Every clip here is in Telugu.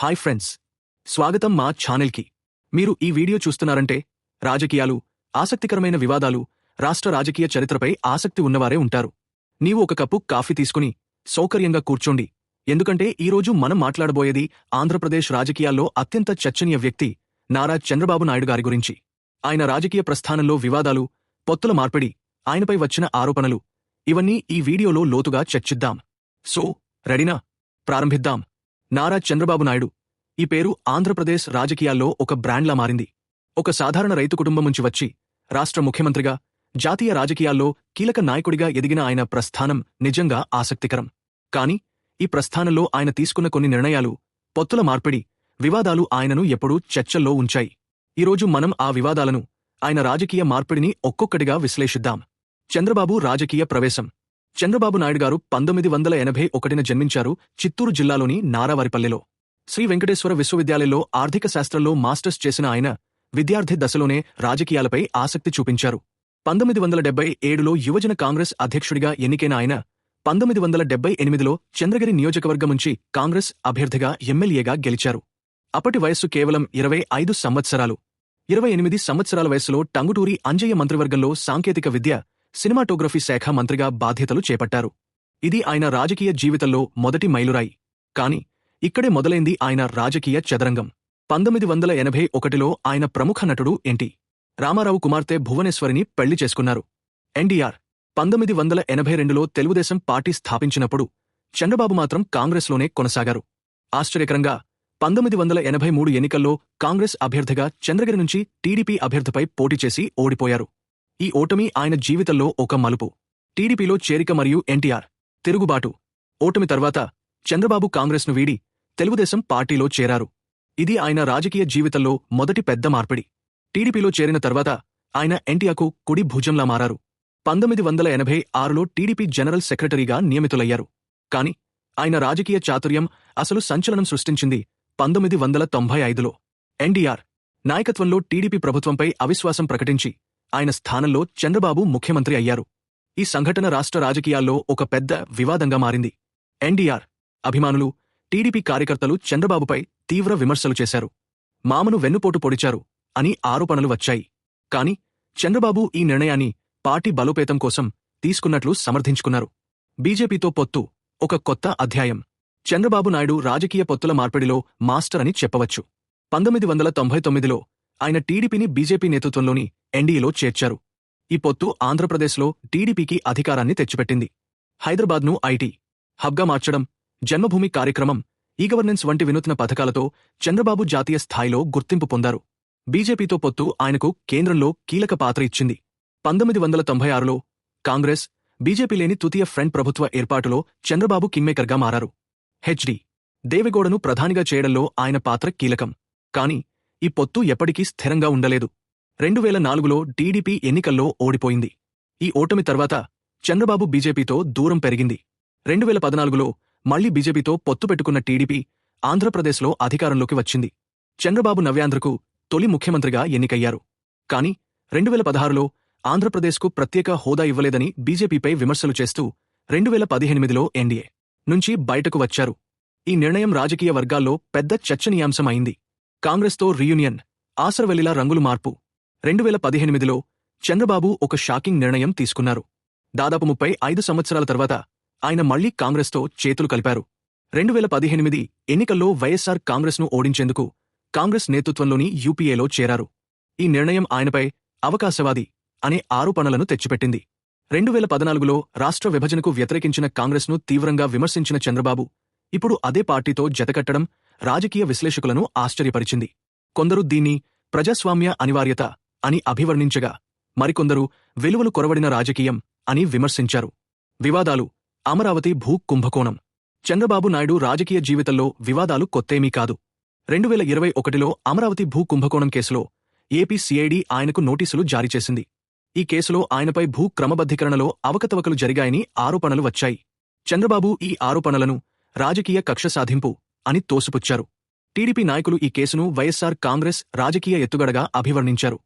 Hi friends. స్వాగతం మా ఛానల్కి. మీరు ఈ వీడియో చూస్తున్నారంటే రాజకీయాలు ఆసక్తికరమైన వివాదాలు రాష్ట్ర రాజకీయ చరిత్రపై ఆసక్తి ఉన్నవారే ఉంటారు. నీవు ఒక కప్పు కాఫీ తీసుకుని సౌకర్యంగా కూర్చోండి. ఎందుకంటే ఈరోజు మనం మాట్లాడబోయేది ఆంధ్రప్రదేశ్ రాజకీయాల్లో అత్యంత చర్చనీయ వ్యక్తి నారా చంద్రబాబు నాయుడు గారి గురించి. ఆయన రాజకీయ ప్రస్థానంలో వివాదాలు పొత్తుల మార్పిడి ఆయనపై వచ్చిన ఆరోపణలు ఇవన్నీ ఈ వీడియోలో లోతుగా చర్చిద్దాం. సో రెడీనా? ప్రారంభిద్దాం. నారా చంద్రబాబు నాయుడు. ఈ పేరు ఆంధ్రప్రదేశ్ రాజకీయాల్లో ఒక బ్రాండ్లా మారింది. ఒక సాధారణ రైతు కుటుంబం నుంచి వచ్చి రాష్ట్ర ముఖ్యమంత్రిగా జాతీయ రాజకీయాల్లో కీలక నాయకుడిగా ఎదిగిన ఆయన ప్రస్థానం నిజంగా ఆసక్తికరం. కాని ఈ ప్రస్థానంలో ఆయన తీసుకున్న కొన్ని నిర్ణయాలు పొత్తుల మార్పిడి వివాదాలు ఆయనను ఎప్పుడూ చర్చల్లో ఉంచాయి. ఈరోజు మనం ఆ వివాదాలను ఆయన రాజకీయ మార్పిడిని ఒక్కొక్కటిగా విశ్లేషిద్దాం. చంద్రబాబు రాజకీయ ప్రవేశం. చంద్రబాబు నాయుడు గారు పంతొమ్మిది వందల ఎనభై ఒకటిన జన్మించారు చిత్తూరు జిల్లాలోని నారావారిపల్లెలో. శ్రీ వెంకటేశ్వర విశ్వవిద్యాలయంలో ఆర్థిక శాస్త్రంలో మాస్టర్స్ చేసిన ఆయన విద్యార్థి దశలోనే రాజకీయాలపై ఆసక్తి చూపించారు. పంతొమ్మిది వందల డెబ్బై ఏడులో యువజన కాంగ్రెస్ అధ్యక్షుడిగా ఎన్నికైన ఆయన పంతొమ్మిది వందల డెబ్బై ఎనిమిదిలో చంద్రగిరి నియోజకవర్గం నుంచి కాంగ్రెస్ అభ్యర్థిగా ఎమ్మెల్యేగా గెలిచారు. అప్పటి వయస్సు కేవలం ఇరవై ఐదు సంవత్సరాలు. ఇరవై ఎనిమిది సంవత్సరాల వయస్సులో టంగుటూరి అంజయ్య మంత్రివర్గంలో సాంకేతిక విద్య సినిమాటోగ్రఫీ శాఖ మంత్రిగా బాధ్యతలు చేపట్టారు. ఇది ఆయన రాజకీయ జీవితంలో మొదటి మైలురాయి. కాని ఇక్కడే మొదలైంది ఆయన రాజకీయ చదరంగం. పంతొమ్మిది వందల ఎనభై ఒకటిలో ఆయన ప్రముఖ నటుడు ఎన్టీ. రామారావు కుమార్తె భువనేశ్వరిని పెళ్ళి చేసుకున్నారు. ఎన్డీఆర్ పంతొమ్మిది వందల ఎనభై రెండులో తెలుగుదేశం పార్టీ స్థాపించినప్పుడు చంద్రబాబు మాత్రం కాంగ్రెస్లోనే కొనసాగారు. ఆశ్చర్యకరంగా పంతొమ్మిది వందల ఎనభై మూడు ఎన్నికల్లో కాంగ్రెస్ అభ్యర్థిగా చంద్రగిరి నుంచి టీడీపీ అభ్యర్థిపై పోటీ చేసి ఓడిపోయారు. ఈ ఓటమి ఆయన జీవితంలో ఒక మలుపు. టీడీపీలో చేరిక మరియు ఎన్టీఆర్. తిరుగుబాటు. ఓటమి తర్వాత చంద్రబాబు కాంగ్రెస్ను వీడి తెలుగుదేశం పార్టీలో చేరారు. ఇది ఆయన రాజకీయ జీవితంలో మొదటి పెద్ద మార్పిడి. టీడీపీలో చేరిన తర్వాత ఆయన ఎన్టీఆర్కు కుడి భుజంలా మారారు. పంతొమ్మిది వందల ఎనభై ఆరులో టీడీపీ జనరల్ సెక్రటరీగా నియమితులయ్యారు. కాని ఆయన రాజకీయ చాతుర్యం అసలు సంచలనం సృష్టించింది పంతొమ్మిది వందల తొంభై ఐదులో. ఎన్డీఆర్ నాయకత్వంలో టీడీపీ ప్రభుత్వంపై అవిశ్వాసం ప్రకటించి ఆయన స్థానంలో చంద్రబాబు ముఖ్యమంత్రి అయ్యారు. ఈ సంఘటన రాష్ట్ర రాజకీయాల్లో ఒక పెద్ద వివాదంగా మారింది. ఎన్డీఆర్ అభిమానులు టీడీపీ కార్యకర్తలు చంద్రబాబుపై తీవ్ర విమర్శలు చేశారు. మామను వెన్నుపోటు పొడిచారు అని ఆరోపణలు వచ్చాయి. కాని చంద్రబాబు ఈ నిర్ణయాన్ని పార్టీ బలోపేతం కోసం తీసుకున్నట్లు సమర్థించుకున్నారు. బీజేపీతో పొత్తు ఒక కొత్త అధ్యాయం. చంద్రబాబు నాయుడు రాజకీయ పొత్తుల మార్పిడిలో మాస్టర్ అని చెప్పవచ్చు. పంతొమ్మిది వందల తొంభై తొమ్మిదిలో ఆయన టీడీపీని బీజేపీ నేతృత్వంలోని ఎన్డీఏలో చేర్చారు. ఈ పొత్తు ఆంధ్రప్రదేశ్లో టీడీపీకి అధికారాన్ని తెచ్చిపెట్టింది. హైదరాబాద్ను ఐటీ హబ్గా మార్చడం జన్మభూమి కార్యక్రమం ఈ గవర్నెన్స్ వంటి వినూత్న పథకాలతో చంద్రబాబు జాతీయ స్థాయిలో గుర్తింపు పొందారు. బీజేపీతో పొత్తు ఆయనకు కేంద్రంలో కీలక పాత్ర ఇచ్చింది. పంతొమ్మిది వందల తొంభై ఆరులో కాంగ్రెస్ బీజేపీ లేని తృతీయ ఫ్రంట్ ప్రభుత్వ ఏర్పాటులో చంద్రబాబు కింగ్మేకర్గా మారారు. హెచ్డి దేవెగౌడను ప్రధానిగా చేయడంలో ఆయన పాత్ర కీలకం. కాని ఈ పొత్తు ఎప్పటికీ స్థిరంగా ఉండలేదు. రెండు వేల నాలుగులో టీడీపీ ఎన్నికల్లో ఓడిపోయింది. ఈ ఓటమి తర్వాత చంద్రబాబు బీజేపీతో దూరం పెరిగింది. రెండు వేల పద్నాలుగులో మళ్ళీ బీజేపీతో పొత్తు పెట్టుకున్న టీడీపీ ఆంధ్రప్రదేశ్లో అధికారంలోకి వచ్చింది. చంద్రబాబు నవ్యాంధ్రకు తొలి ముఖ్యమంత్రిగా ఎన్నికయ్యారు. కాని రెండు వేల పదహారులో ఆంధ్రప్రదేశ్కు ప్రత్యేక హోదా ఇవ్వలేదని బీజేపీపై విమర్శలు చేస్తూ రెండు వేల పదిహేనిమిదిలో ఎన్డీఏ నుంచి బయటకు వచ్చారు. ఈ నిర్ణయం రాజకీయ వర్గాల్లో పెద్ద చర్చనీయాంశం అయింది. కాంగ్రెస్తో రీయూనియన్ ఆసరవెల్లిలా రంగులు మార్పు. రెండు వేల పదిహేనిమిదిలో చంద్రబాబు ఒక షాకింగ్ నిర్ణయం తీసుకున్నారు. దాదాపు ముప్పై ఐదు సంవత్సరాల తర్వాత ఆయన మళ్ళీ కాంగ్రెస్తో చేతులు కలిపారు. రెండు వేల పదిహేనిమిది ఎన్నికల్లో వైఎస్సార్ కాంగ్రెస్ను ఓడించేందుకు కాంగ్రెస్ నేతృత్వంలోని యూపీఏలో చేరారు. ఈ నిర్ణయం ఆయనపై అవకాశవాది అనే ఆరోపణలను తెచ్చిపెట్టింది. రెండు వేల పద్నాలుగులో రాష్ట్ర విభజనకు వ్యతిరేకించిన కాంగ్రెస్ను తీవ్రంగా విమర్శించిన చంద్రబాబు ఇప్పుడు అదే పార్టీతో జతకట్టడం రాజకీయ విశ్లేషకులను ఆశ్చర్యపరిచింది. కొందరు దీన్ని ప్రజాస్వామ్య అనివార్యత అని అభివర్ణించగా మరికొందరు విలువలు కొరవడిన రాజకీయం అని విమర్శించారు. వివాదాలు అమరావతి భూ కుంభకోణం. చంద్రబాబు నాయుడు రాజకీయ జీవితంలో వివాదాలు కొత్తేమీ కాదు. రెండు వేల ఇరవై ఒకటిలో అమరావతి భూ కుంభకోణం కేసులో ఏపీ సిఐడి ఆయనకు నోటీసులు జారీ చేసింది. ఈ కేసులో ఆయనపై భూ క్రమబద్ధీకరణలో అవకతవకలు జరిగాయని ఆరోపణలు వచ్చాయి. చంద్రబాబు ఈ ఆరోపణలను రాజకీయ కక్ష సాధింపు అని తోసిపుచ్చారు. టీడీపీ నాయకులు ఈ కేసును వైఎస్సార్ కాంగ్రెస్ రాజకీయ ఎత్తుగడగా అభివర్ణించారు.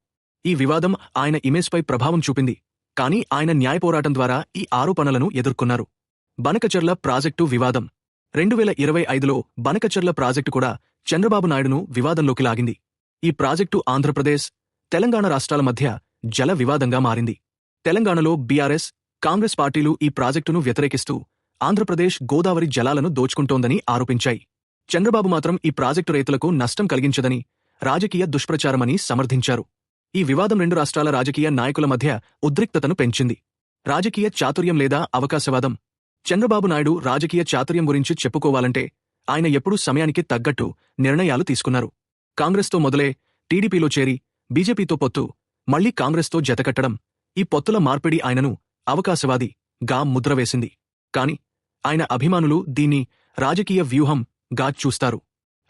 ఈ వివాదం ఆయన ఇమేజ్పై ప్రభావం చూపింది. కానీ ఆయన న్యాయపోరాటం ద్వారా ఈ ఆరోపణలను ఎదుర్కొన్నారు. బనకచర్ల ప్రాజెక్టు వివాదం. రెండు వేల ఇరవై ఐదులో బనకచర్ల ప్రాజెక్టు కూడా చంద్రబాబు నాయుడును వివాదంలోకి లాగింది. ఈ ప్రాజెక్టు ఆంధ్రప్రదేశ్ తెలంగాణ రాష్ట్రాల మధ్య జల వివాదంగా మారింది. తెలంగాణలో బీఆర్ఎస్ కాంగ్రెస్ పార్టీలు ఈ ప్రాజెక్టును వ్యతిరేకిస్తూ ఆంధ్రప్రదేశ్ గోదావరి జలాలను దోచుకుంటోందని ఆరోపించాయి. చంద్రబాబు మాత్రం ఈ ప్రాజెక్టు రైతులకు నష్టం కలిగించదని రాజకీయ దుష్ప్రచారమని సమర్థించారు. ఈ వివాదం రెండు రాష్ట్రాల రాజకీయ నాయకుల మధ్య ఉద్రిక్తతను పెంచింది. రాజకీయ చాతుర్యం లేదా అవకాశవాదం? చంద్రబాబు నాయుడు రాజకీయ చాతుర్యం గురించి చెప్పుకోవాలంటే ఆయన ఎప్పుడూ సమయానికి తగ్గట్టు నిర్ణయాలు తీసుకున్నారు. కాంగ్రెస్తో మొదలే టీడీపీలో చేరి బీజేపీతో పొత్తు మళ్ళీ కాంగ్రెస్తో జతకట్టడం ఈ పొత్తుల మార్పిడి ఆయనను అవకాశవాది గా ముద్రవేసింది కాని ఆయన అభిమానులు దీన్ని రాజకీయ వ్యూహం గా చూస్తారు.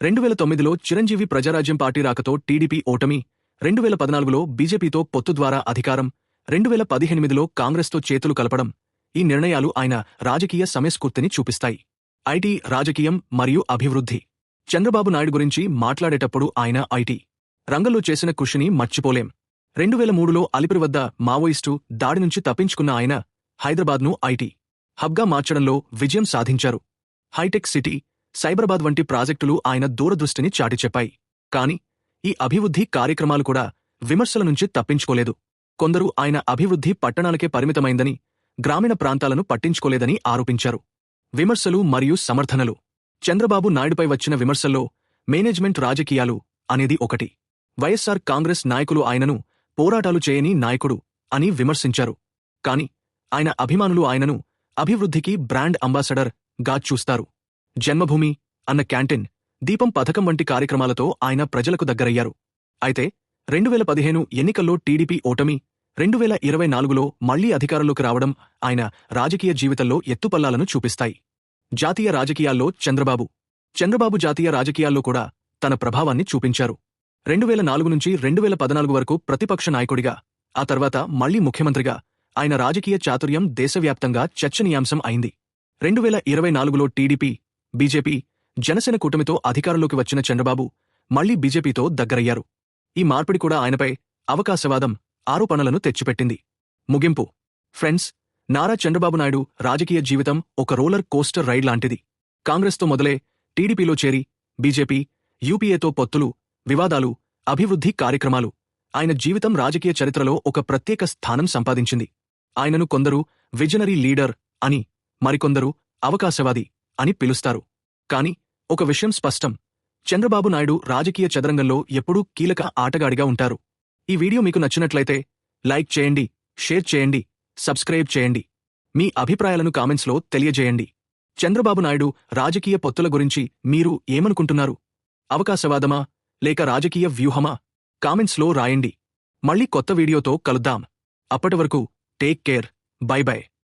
రెండువేల తొమ్మిదిలో చిరంజీవి ప్రజారాజ్యం పార్టీ రాకతో టీడీపీ ఓటమి రెండువేల పద్నాలుగులో బీజేపీతో పొత్తు ద్వారా అధికారం రెండువేల పదిహెనిమిదిలో కాంగ్రెస్తో చేతులు కలపడం ఈ నిర్ణయాలు ఆయన రాజకీయ సమయస్ఫూర్తిని చూపిస్తాయి. ఐటీ రాజకీయం మరియు అభివృద్ధి. చంద్రబాబు నాయుడు గురించి మాట్లాడేటప్పుడు ఆయన ఐటీ రంగంలో చేసిన కృషిని మర్చిపోలేం. రెండువేల మూడులో అలిపిరి వద్ద మావోయిస్టు దాడి నుంచి తప్పించుకున్న ఆయన హైదరాబాద్ను ఐటీ హబ్గా మార్చడంలో విజయం సాధించారు. హైటెక్ సిటీ సైబరాబాద్ వంటి ప్రాజెక్టులు ఆయన దూరదృష్టిని చాటి చెప్పాయి. కాని ఈ అభివృద్ధి కార్యక్రమాలు కూడా విమర్శల నుంచి తప్పించుకోలేదు. కొందరు ఆయన అభివృద్ధి పట్టణాలకే పరిమితమైందని గ్రామీణ ప్రాంతాలను పట్టించుకోలేదని ఆరోపించారు. విమర్శలు మరియు సమర్థనలు. చంద్రబాబు నాయుడుపై వచ్చిన విమర్శల్లో మేనేజ్మెంట్ రాజకీయాలు అనేది ఒకటి. వైఎస్సార్ కాంగ్రెస్ నాయకులు ఆయనను పోరాటాలు చేయని నాయకుడు అని విమర్శించారు. కాని ఆయన అభిమానులు ఆయనను అభివృద్ధికి బ్రాండ్ అంబాసడర్గా చూస్తారు. జన్మభూమి అన్న క్యాంటీన్ దీపం పథకం వంటి కార్యక్రమాలతో ఆయన ప్రజలకు దగ్గరయ్యారు. అయితే రెండువేల పదిహేను ఎన్నికల్లో టీడీపీ ఓటమి రెండువేల ఇరవై నాలుగులో మళ్ళీ అధికారంలోకి రావడం ఆయన రాజకీయ జీవితంలో ఎత్తుపల్లాలను చూపిస్తాయి. జాతీయ రాజకీయాల్లో చంద్రబాబు చంద్రబాబు జాతీయ రాజకీయాల్లో కూడా తన ప్రభావాన్ని చూపించారు. రెండువేల నాలుగు నుంచి రెండువేల పద్నాలుగు వరకు ప్రతిపక్ష నాయకుడిగా ఆ తర్వాత మళ్ళీ ముఖ్యమంత్రిగా ఆయన రాజకీయ చాతుర్యం దేశవ్యాప్తంగా చర్చనీయాంశం అయింది. రెండువేల ఇరవై నాలుగులో టీడీపీ బీజేపీ జనసేన కూటమితో అధికారంలోకి వచ్చిన చంద్రబాబు మళ్ళీ బీజేపీతో దగ్గరయ్యారు. ఈ మార్పిడి కూడా ఆయనపై అవకాశవాదం ఆరోపణలను తెచ్చిపెట్టింది. ముగింపు. ఫ్రెండ్స్ నారా చంద్రబాబు నాయుడు రాజకీయ జీవితం ఒక రోలర్ కోస్టర్ రైడ్ లాంటిది. కాంగ్రెస్తో మొదలే టీడీపీలో చేరి బీజేపీ యూపీఏతో పొత్తులు వివాదాలు అభివృద్ధి కార్యక్రమాలు ఆయన జీవితం రాజకీయ చరిత్రలో ఒక ప్రత్యేక స్థానం సంపాదించింది. ఆయనను కొందరు విజనరీ లీడర్ అని మరికొందరు అవకాశవాది అని పిలుస్తారు. కాని ఒక విషయం స్పష్టం. చంద్రబాబు నాయుడు రాజకీయ చదరంగంలో ఎప్పుడూ కీలక ఆటగాడిగా ఉంటారు. ఈ వీడియో మీకు నచ్చినట్లయితే లైక్ చేయండి షేర్ చేయండి సబ్స్క్రైబ్ చేయండి. మీ అభిప్రాయాలను కామెంట్స్లో తెలియజేయండి. చంద్రబాబు నాయుడు రాజకీయ పొత్తుల గురించి మీరు ఏమనుకుంటున్నారు? అవకాశవాదమా? లేక రాజకీయ వ్యూహమా? కామెంట్స్లో రాయండి. మళ్ళీ కొత్త వీడియోతో కలుద్దాం. అప్పటివరకు టేక్ కేర్. By by.